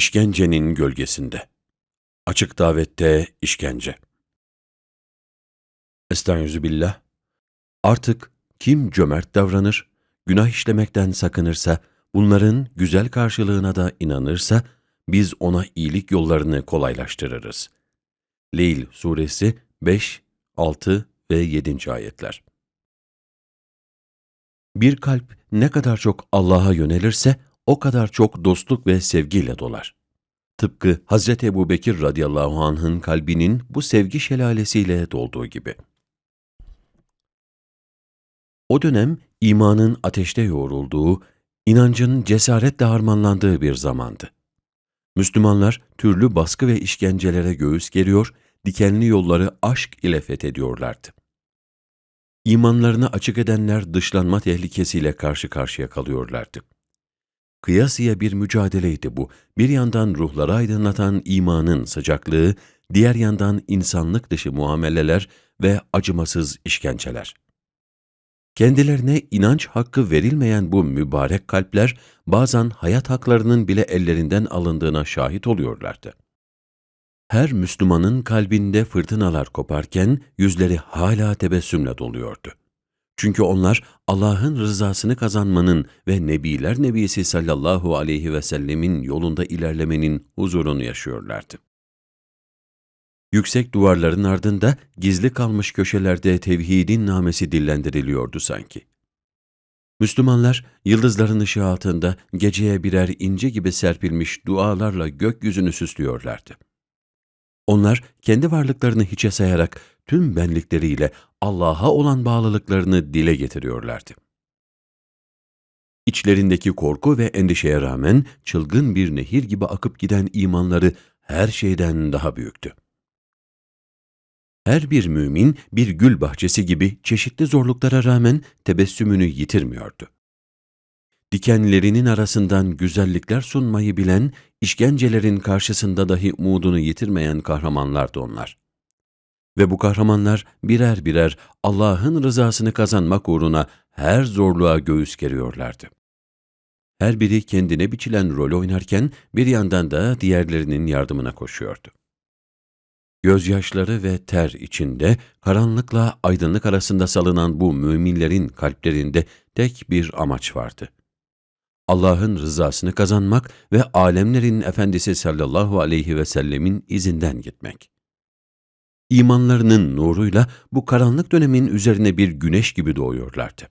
İşkencenin gölgesinde. Açık davette işkence. Estağfirullah. Artık kim cömert davranır, günah işlemekten sakınırsa, bunların güzel karşılığına da inanırsa, biz ona iyilik yollarını kolaylaştırırız. Leyl suresi 5, 6 ve 7. ayetler. Bir kalp ne kadar çok Allah'a yönelirse, o kadar çok dostluk ve sevgiyle dolar. Tıpkı Hz. Ebu Bekir radıyallahu anh'ın kalbinin bu sevgi şelalesiyle dolduğu gibi. O dönem imanın ateşte yoğrulduğu, inancın cesaretle harmanlandığı bir zamandı. Müslümanlar türlü baskı ve işkencelere göğüs geriyor, dikenli yolları aşk ile fethediyorlardı. İmanlarını açık edenler dışlanma tehlikesiyle karşı karşıya kalıyorlardı. Kıyasıya bir mücadeleydi bu. Bir yandan ruhları aydınlatan imanın sıcaklığı, diğer yandan insanlık dışı muameleler ve acımasız işkenceler. Kendilerine inanç hakkı verilmeyen bu mübarek kalpler, bazen hayat haklarının bile ellerinden alındığına şahit oluyorlardı. Her Müslümanın kalbinde fırtınalar koparken yüzleri hala tebessümle doluyordu. Çünkü onlar Allah'ın rızasını kazanmanın ve Nebiler Nebisi sallallahu aleyhi ve sellemin yolunda ilerlemenin huzurunu yaşıyorlardı. Yüksek duvarların ardında gizli kalmış köşelerde tevhidin namesi dillendiriliyordu sanki. Müslümanlar yıldızların ışığı altında geceye birer ince gibi serpilmiş dualarla gökyüzünü süslüyorlardı. Onlar kendi varlıklarını hiçe sayarak tüm benlikleriyle Allah'a olan bağlılıklarını dile getiriyorlardı. İçlerindeki korku ve endişeye rağmen çılgın bir nehir gibi akıp giden imanları her şeyden daha büyüktü. Her bir mümin bir gül bahçesi gibi çeşitli zorluklara rağmen tebessümünü yitirmiyordu. Dikenlerinin arasından güzellikler sunmayı bilen, işkencelerin karşısında dahi umudunu yitirmeyen kahramanlardı onlar. Ve bu kahramanlar birer birer Allah'ın rızasını kazanmak uğruna her zorluğa göğüs geriyorlardı. Her biri kendine biçilen rol oynarken bir yandan da diğerlerinin yardımına koşuyordu. Gözyaşları ve ter içinde, karanlıkla aydınlık arasında salınan bu müminlerin kalplerinde tek bir amaç vardı. Allah'ın rızasını kazanmak ve alemlerin efendisi sallallahu aleyhi ve sellemin izinden gitmek. İmanlarının nuruyla bu karanlık dönemin üzerine bir güneş gibi doğuyorlardı.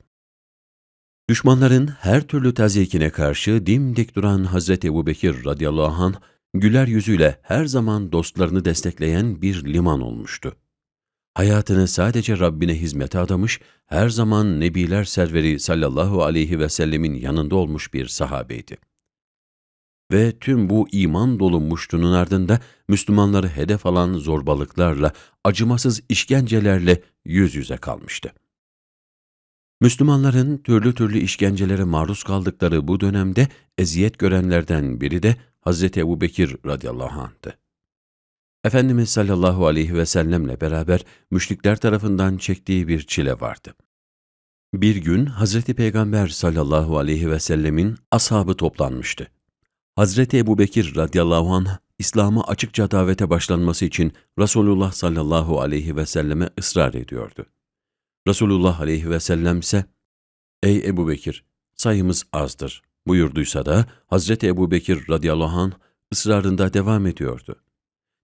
Düşmanların her türlü tazyikine karşı dimdik duran Hazreti Ebubekir radıyallahu anh, güler yüzüyle her zaman dostlarını destekleyen bir liman olmuştu. Hayatını sadece Rabbine hizmete adamış, her zaman Nebiler Serveri sallallahu aleyhi ve sellemin yanında olmuş bir sahabeydi. Ve tüm bu iman dolu muştunun ardında Müslümanları hedef alan zorbalıklarla, acımasız işkencelerle yüz yüze kalmıştı. Müslümanların türlü türlü işkencelere maruz kaldıkları bu dönemde eziyet görenlerden biri de Hz. Ebu Bekir radıyallahu anh'tı. Efendimiz sallallahu aleyhi ve sellemle beraber müşrikler tarafından çektiği bir çile vardı. Bir gün Hazreti Peygamber sallallahu aleyhi ve sellemin ashabı toplanmıştı. Hazreti Ebu Bekir radıyallahu anh, İslam'a açıkça davete başlanması için Resulullah sallallahu aleyhi ve selleme ısrar ediyordu. Resulullah aleyhi ve sellem ise, Ey Ebu Bekir, sayımız azdır buyurduysa da Hazreti Ebu Bekir radıyallahu anh ısrarında devam ediyordu.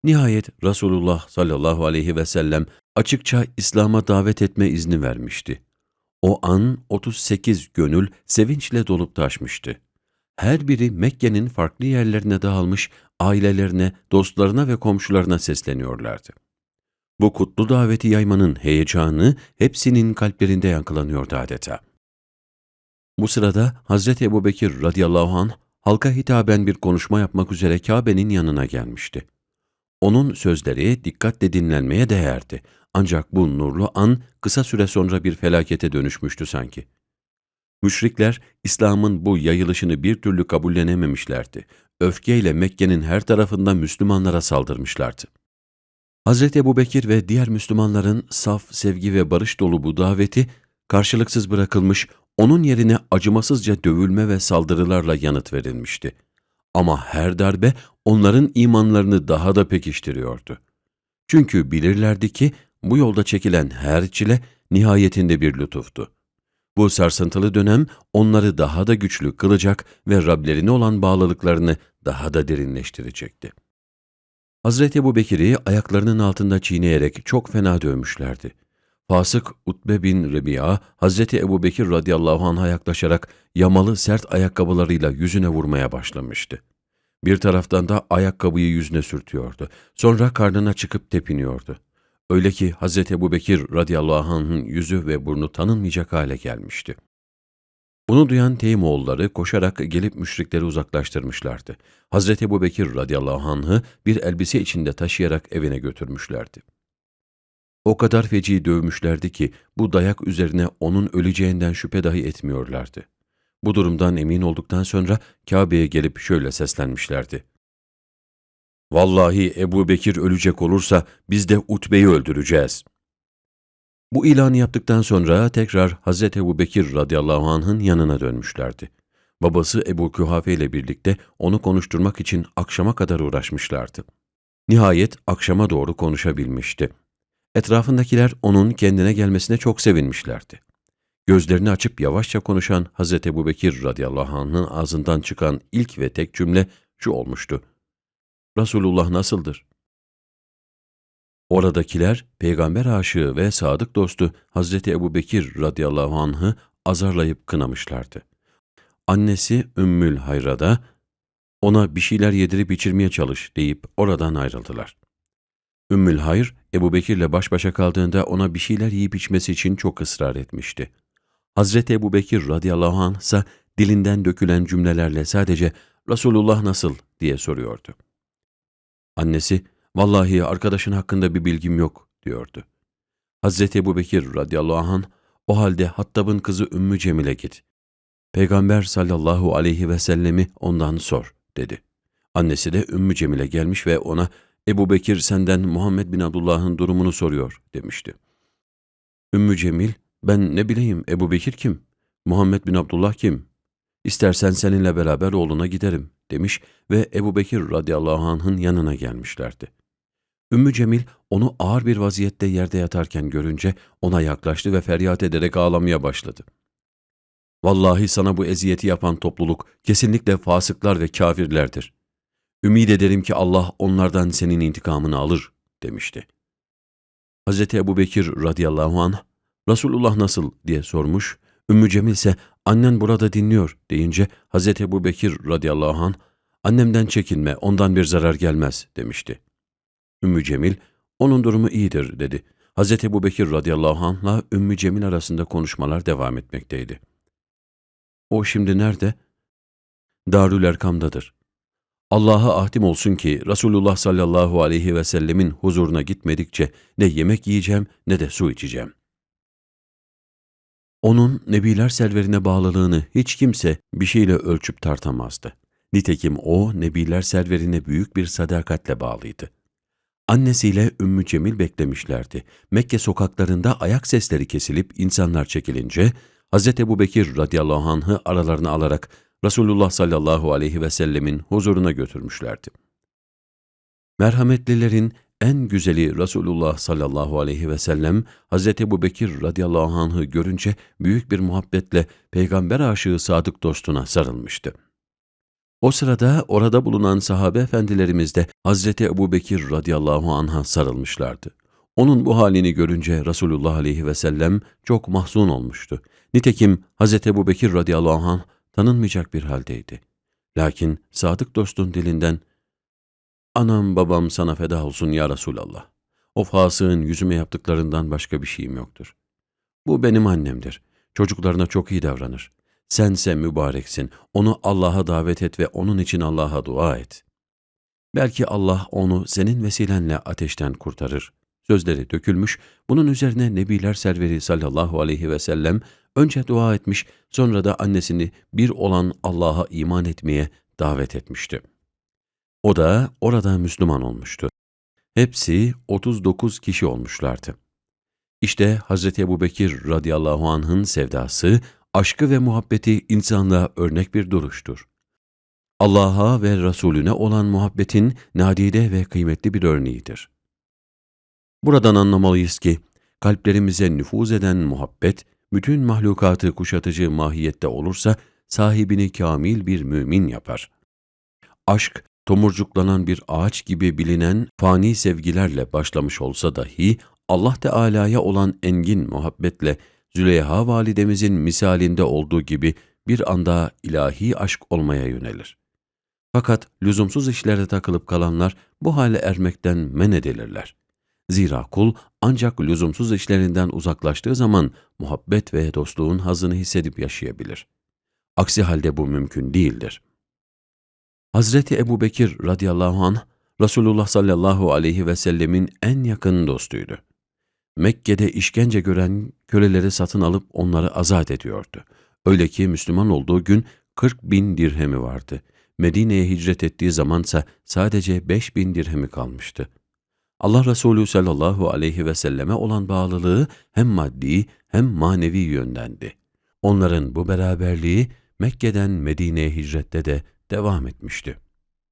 Nihayet Resulullah sallallahu aleyhi ve sellem açıkça İslam'a davet etme izni vermişti. O an 38 gönül sevinçle dolup taşmıştı. Her biri Mekke'nin farklı yerlerine dağılmış ailelerine, dostlarına ve komşularına sesleniyorlardı. Bu kutlu daveti yaymanın heyecanı hepsinin kalplerinde yankılanıyordu adeta. Bu sırada Hazreti Ebubekir radıyallahu anh halka hitaben bir konuşma yapmak üzere Kabe'nin yanına gelmişti. Onun sözleri dikkatle dinlenmeye değerdi. Ancak bu nurlu an kısa süre sonra bir felakete dönüşmüştü sanki. Müşrikler İslam'ın bu yayılışını bir türlü kabullenememişlerdi. Öfkeyle Mekke'nin her tarafında Müslümanlara saldırmışlardı. Hz. Ebu Bekir ve diğer Müslümanların saf, sevgi ve barış dolu bu daveti karşılıksız bırakılmış, onun yerine acımasızca dövülme ve saldırılarla yanıt verilmişti. Ama her darbe onların imanlarını daha da pekiştiriyordu. Çünkü bilirlerdi ki bu yolda çekilen her çile nihayetinde bir lütuftu. Bu sarsıntılı dönem onları daha da güçlü kılacak ve Rablerine olan bağlılıklarını daha da derinleştirecekti. Hazreti Ebu Bekir'i ayaklarının altında çiğneyerek çok fena dövmüşlerdi. Fasık Utbe bin Rebi'a, Hazreti Ebu Bekir radıyallahu anh'a yaklaşarak yamalı sert ayakkabılarıyla yüzüne vurmaya başlamıştı. Bir taraftan da ayakkabıyı yüzüne sürtüyordu. Sonra karnına çıkıp tepiniyordu. Öyle ki Hazreti Ebu Bekir radıyallahu anh'ın yüzü ve burnu tanınmayacak hale gelmişti. Bunu duyan Teymoğulları koşarak gelip müşrikleri uzaklaştırmışlardı. Hazreti Ebu Bekir radıyallahu anh'ı bir elbise içinde taşıyarak evine götürmüşlerdi. O kadar feci dövmüşlerdi ki bu dayak üzerine onun öleceğinden şüphe dahi etmiyorlardı. Bu durumdan emin olduktan sonra Kabe'ye gelip şöyle seslenmişlerdi. Vallahi Ebu Bekir ölecek olursa biz de Utbe'yi öldüreceğiz. Bu ilanı yaptıktan sonra tekrar Hazreti Ebu Bekir radıyallahu anh'ın yanına dönmüşlerdi. Babası Ebu Kühafe ile birlikte onu konuşturmak için akşama kadar uğraşmışlardı. Nihayet akşama doğru konuşabilmişti. Etrafındakiler onun kendine gelmesine çok sevinmişlerdi. Gözlerini açıp yavaşça konuşan Hazreti Ebu Bekir radıyallahu anh'ın ağzından çıkan ilk ve tek cümle şu olmuştu. Resulullah nasıldır? Oradakiler peygamber aşığı ve sadık dostu Hazreti Ebu Bekir radıyallahu anh'ı azarlayıp kınamışlardı. Annesi Ümmül Hayra'da ona bir şeyler yedirip içirmeye çalış deyip oradan ayrıldılar. Ümmül Hayr, Ebu Bekir'le baş başa kaldığında ona bir şeyler yiyip içmesi için çok ısrar etmişti. Hazreti Ebu Bekir radıyallahu anh ise dilinden dökülen cümlelerle sadece Resulullah nasıl diye soruyordu. Annesi, vallahi arkadaşın hakkında bir bilgim yok diyordu. Hazreti Ebu Bekir radıyallahu anh, o halde Hattab'ın kızı Ümmü Cemil'e git. Peygamber sallallahu aleyhi ve sellemi ondan sor dedi. Annesi de Ümmü Cemil'e gelmiş ve ona Ebu Bekir senden Muhammed bin Abdullah'ın durumunu soruyor demişti. Ümmü Cemil, ben ne bileyim Ebu Bekir kim? Muhammed bin Abdullah kim? İstersen seninle beraber oğluna giderim demiş ve Ebu Bekir radıyallahu anh'ın yanına gelmişlerdi. Ümmü Cemil onu ağır bir vaziyette yerde yatarken görünce ona yaklaştı ve feryat ederek ağlamaya başladı. Vallahi sana bu eziyeti yapan topluluk kesinlikle fasıklar ve kafirlerdir. Ümid ederim ki Allah onlardan senin intikamını alır demişti. Hz. Ebu Bekir radıyallahu anh, Resulullah nasıl diye sormuş, Ümmü Cemil ise annen burada dinliyor deyince Hz. Ebu Bekir radıyallahu anh, annemden çekinme ondan bir zarar gelmez demişti. Ümmü Cemil, onun durumu iyidir dedi. Hz. Ebu Bekir radıyallahu anh'la Ümmü Cemil arasında konuşmalar devam etmekteydi. O şimdi nerede? Darül Erkam'dadır. Allah'a ahdim olsun ki Resulullah sallallahu aleyhi ve sellemin huzuruna gitmedikçe ne yemek yiyeceğim ne de su içeceğim. Onun Nebiler serverine bağlılığını hiç kimse bir şeyle ölçüp tartamazdı. Nitekim o Nebiler serverine büyük bir sadakatle bağlıydı. Annesiyle Ümmü Cemil beklemişlerdi. Mekke sokaklarında ayak sesleri kesilip insanlar çekilince Hz. Ebu Bekir radıyallahu anh'ı aralarına alarak Resulullah sallallahu aleyhi ve sellemin huzuruna götürmüşlerdi. Merhametlilerin en güzeli Resulullah sallallahu aleyhi ve sellem, Hz. Ebu Bekir radıyallahu anh'ı görünce büyük bir muhabbetle peygamber aşığı sadık dostuna sarılmıştı. O sırada orada bulunan sahabe efendilerimiz de Hz. Ebu Bekir radıyallahu anh'a sarılmışlardı. Onun bu halini görünce Resulullah aleyhi ve sellem çok mahzun olmuştu. Nitekim Hz. Ebu Bekir radıyallahu anh tanınmayacak bir haldeydi. Lakin sadık dostun dilinden, ''Anam babam sana feda olsun ya Resulallah. O fasığın yüzüme yaptıklarından başka bir şeyim yoktur. Bu benim annemdir. Çocuklarına çok iyi davranır. Sense mübareksin. Onu Allah'a davet et ve onun için Allah'a dua et. Belki Allah onu senin vesilenle ateşten kurtarır.'' Sözleri dökülmüş, bunun üzerine Nebiler Serveri sallallahu aleyhi ve sellem önce dua etmiş, sonra da annesini bir olan Allah'a iman etmeye davet etmişti. O da orada Müslüman olmuştu. Hepsi 39 kişi olmuşlardı. İşte Hz. Ebu Bekir radıyallahu anh'ın sevdası, aşkı ve muhabbeti insanlığa örnek bir duruştur. Allah'a ve Resulüne olan muhabbetin nadide ve kıymetli bir örneğidir. Buradan anlamalıyız ki, kalplerimize nüfuz eden muhabbet, bütün mahlukatı kuşatıcı mahiyette olursa, sahibini kamil bir mümin yapar. Aşk, tomurcuklanan bir ağaç gibi bilinen fani sevgilerle başlamış olsa dahi, Allah Teala'ya olan engin muhabbetle Züleyha validemizin misalinde olduğu gibi bir anda ilahi aşk olmaya yönelir. Fakat lüzumsuz işlere takılıp kalanlar bu hale ermekten men edilirler. Zira kul ancak lüzumsuz işlerinden uzaklaştığı zaman muhabbet ve dostluğun hazını hissedip yaşayabilir. Aksi halde bu mümkün değildir. Hazreti Ebu Bekir radıyallahu anh, Resulullah sallallahu aleyhi ve sellemin en yakın dostuydu. Mekke'de işkence gören köleleri satın alıp onları azat ediyordu. Öyle ki Müslüman olduğu gün 40 bin dirhemi vardı. Medine'ye hicret ettiği zamansa sadece 5 bin dirhemi kalmıştı. Allah Resulü sallallahu aleyhi ve selleme olan bağlılığı hem maddi hem manevi yöndendi. Onların bu beraberliği Mekke'den Medine'ye hicrette de devam etmişti.